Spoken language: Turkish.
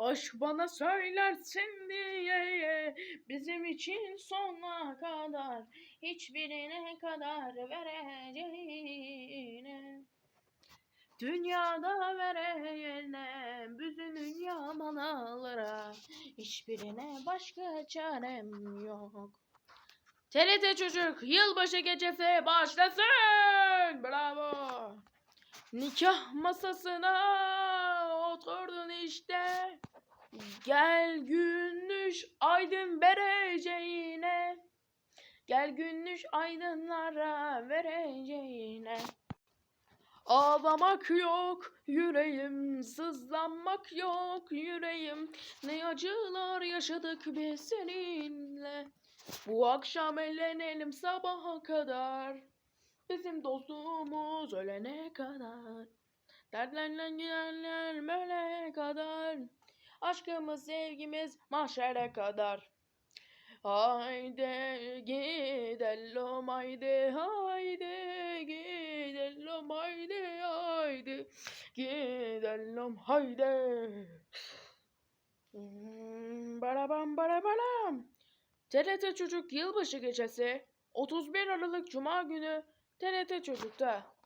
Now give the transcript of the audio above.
Aşk bana söylersin diye bizim için sonuna kadar hiçbirine kadar vereceğine. Dünyada vereyene bütün dünya manalara hiçbirine başka çarem yok. TRT Çocuk yılbaşı gecesi başlasın. Bravo. Nikah masasına oturdun işte. Gel günlüş aydın vereceğine. Gel günlüş aydınlara vereceğine. Ağlamak yok yüreğim, sızlanmak yok yüreğim. Ne acılar yaşadık biz seninle. Bu akşam eğlenelim sabaha kadar. Bizim dostluğumuz ölene kadar. Dertlerle giderler. Aşkımız sevgimiz mahşere kadar. Haydi gidelim haydi haydi gidelim haydi haydi gidelim haydi. Hmm, Barabam barabaram. TRT Çocuk yılbaşı gecesi 31 Aralık Cuma günü TRT Çocuk'ta.